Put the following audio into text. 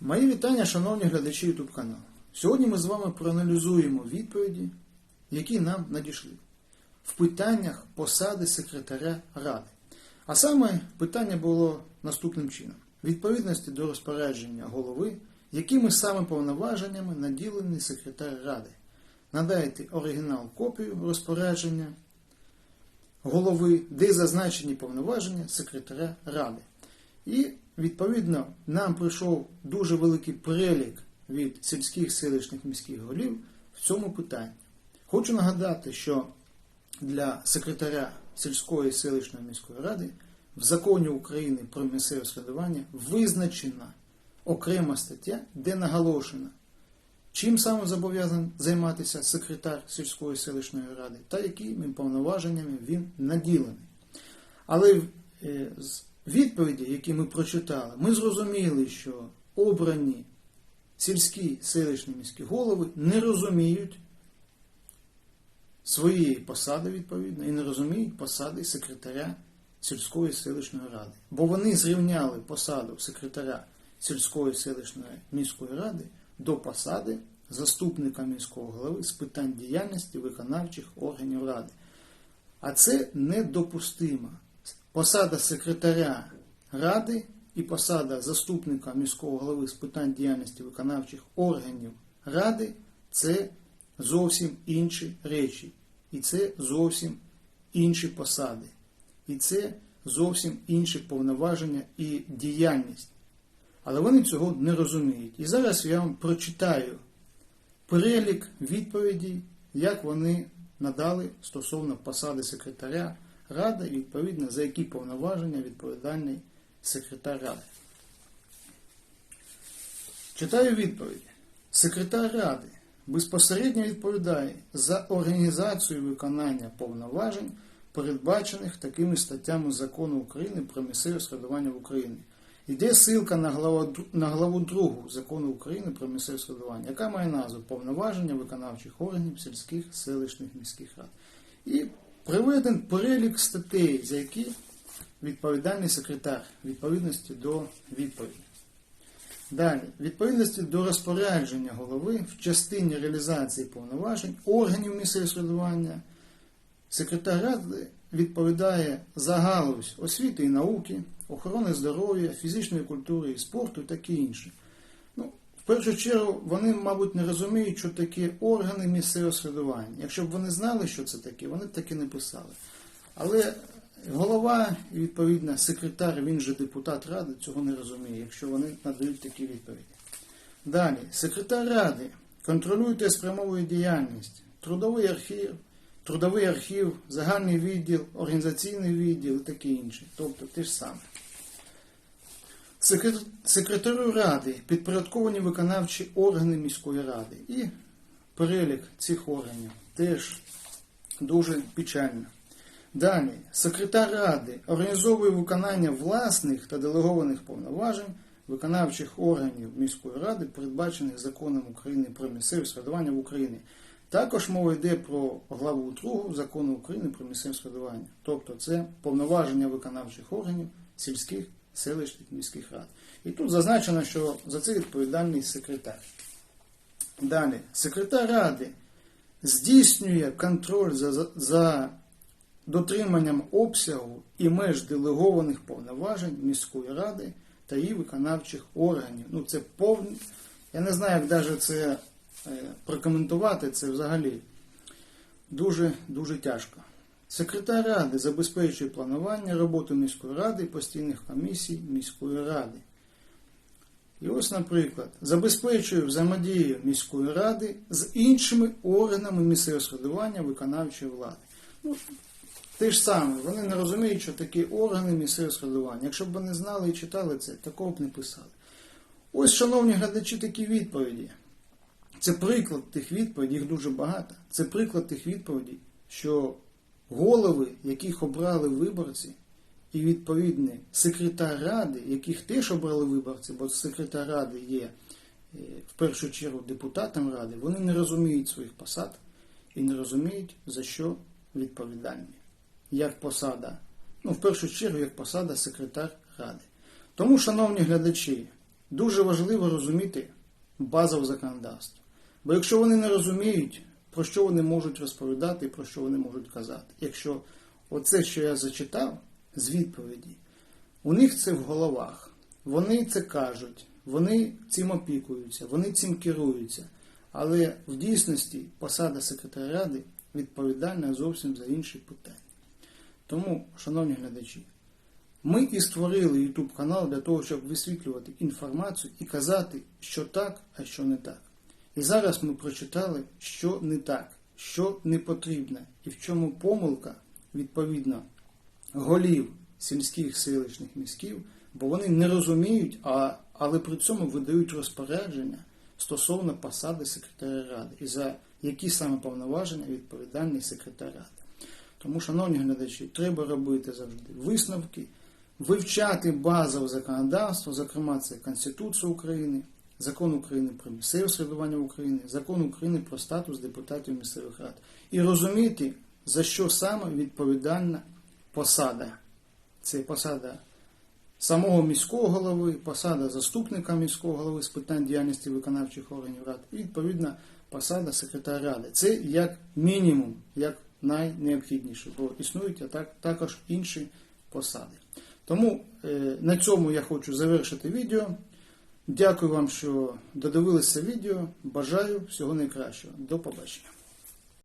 Мої вітання, шановні глядачі YouTube каналу. Сьогодні ми з вами проаналізуємо відповіді, які нам надійшли в питаннях посади секретаря Ради. А саме питання було наступним чином: відповідності до розпорядження голови, якими саме повноваженнями наділений секретар Ради. Надайте оригінал копію розпорядження голови, де зазначені повноваження секретаря Ради. І відповідно нам прийшов дуже великий перелік від сільських селищних міських голів в цьому питанні. Хочу нагадати, що для секретаря сільської селищної міської ради в законі України про місцеве самоврядування визначена окрема стаття, де наголошено, чим саме зобов'язаний займатися секретар сільської селищної ради та якими повноваженнями він наділений. Але е, з відповіді, які ми прочитали, ми зрозуміли, що обрані сільські селищні міські голови не розуміють своєї посади відповідно і не розуміють посади секретаря сільської селищної ради. Бо вони зрівняли посаду секретаря сільської селищної міської ради до посади заступника міського голови з питань діяльності виконавчих органів ради. А це недопустимо. Посада секретаря ради і посада заступника міського голови з питань діяльності виконавчих органів ради це зовсім інші речі. І це зовсім інші посади. І це зовсім інші повноваження і діяльність. Але вони цього не розуміють. І зараз я вам прочитаю перелік відповідей, як вони надали стосовно посади секретаря Ради, відповідно за які повноваження відповідальний секретар Ради. Читаю відповіді. Секретар Ради безпосередньо відповідає за організацію виконання повноважень, передбачених такими статтями закону України про місцеве самоврядування в Україні. Йде ссылка на главу, на главу 2 закону України про місцеве самоврядування, яка має назву Повноваження виконавчих органів сільських селищних міських рад. І приведен перелік статей, за які відповідальний секретар відповідності до відповіді. Далі, відповідності до розпорядження голови в частині реалізації повноважень органів місцевого самоврядування, секретар ради відповідає за галузь освіти і науки, охорони здоров'я, фізичної культури і спорту таке інше. Першу чергу, вони, мабуть, не розуміють, що таке органи місцевого самоврядування. Якщо б вони знали, що це таке, вони б таки не писали. Але голова і відповідно секретар, він же депутат ради, цього не розуміє, якщо вони надають такі відповіді. Далі, секретар ради контролює та спрямовує діяльність, трудовий архів, трудовий архів, загальний відділ, організаційний відділ і таке інше. Тобто те ж саме. Секрет- Секретарю ради підпорядковані виконавчі органи міської ради. І перелік цих органів теж дуже печально. Далі, секретар ради організовує виконання власних та делегованих повноважень виконавчих органів міської ради, передбачених законом України про місцеве самоврядування в Україні. Також мова йде про главу 2 закону України про місцеве самоврядування. Тобто це повноваження виконавчих органів сільських, селищних міських рад. І тут зазначено, що за це відповідальний секретар. Далі, секретар ради здійснює контроль за, за, дотриманням обсягу і меж делегованих повноважень міської ради та її виконавчих органів. Ну, це повні. Я не знаю, як навіть це е, прокоментувати, це взагалі дуже дуже тяжко. Секретар ради забезпечує планування роботи міської ради і постійних комісій міської ради. І ось, наприклад, забезпечує взаємодію міської ради з іншими органами місцевого самоврядування виконавчої влади. Ну, те ж саме, вони не розуміють, що такі органи місцевого самоврядування. Якщо б вони знали і читали це, такого б не писали. Ось, шановні глядачі, такі відповіді. Це приклад тих відповідей, їх дуже багато. Це приклад тих відповідей, що голови, яких обрали виборці, і відповідний секретар ради, яких теж обрали виборці, бо секретар ради є е, в першу чергу депутатом ради, вони не розуміють своїх посад і не розуміють, за що відповідальні. Як посада, ну, в першу чергу, як посада секретар ради. Тому, шановні глядачі, дуже важливо розуміти базове законодавство. Бо якщо вони не розуміють, про що вони можуть розповідати і про що вони можуть казати, якщо оце, що я зачитав з відповіді, у них це в головах, вони це кажуть, вони цим опікуються, вони цим керуються. Але в дійсності посада секретаря ради відповідальна зовсім за інші питання. Тому, шановні глядачі, ми і створили YouTube канал для того, щоб висвітлювати інформацію і казати, що так, а що не так. І зараз ми прочитали, що не так, що не потрібно, і в чому помилка відповідно голів сільських селищних міськів, бо вони не розуміють, а, але при цьому видають розпорядження стосовно посади секретаря ради і за які саме повноваження відповідальний секретар ради. Тому, шановні глядачі, треба робити завжди висновки, вивчати базове законодавство, зокрема це Конституція України, Закон України про місцеве середування України, Закон України про статус депутатів місцевих рад. І розуміти, за що саме відповідальна посада. Це посада самого міського голови, посада заступника міського голови з питань діяльності виконавчих органів рад і відповідно посада секретаря ради. Це як мінімум, як найнеобхідніше, бо існують а так, також інші посади. Тому е, на цьому я хочу завершити відео. Дякую вам, що додивилися відео. Бажаю всього найкращого. До побачення.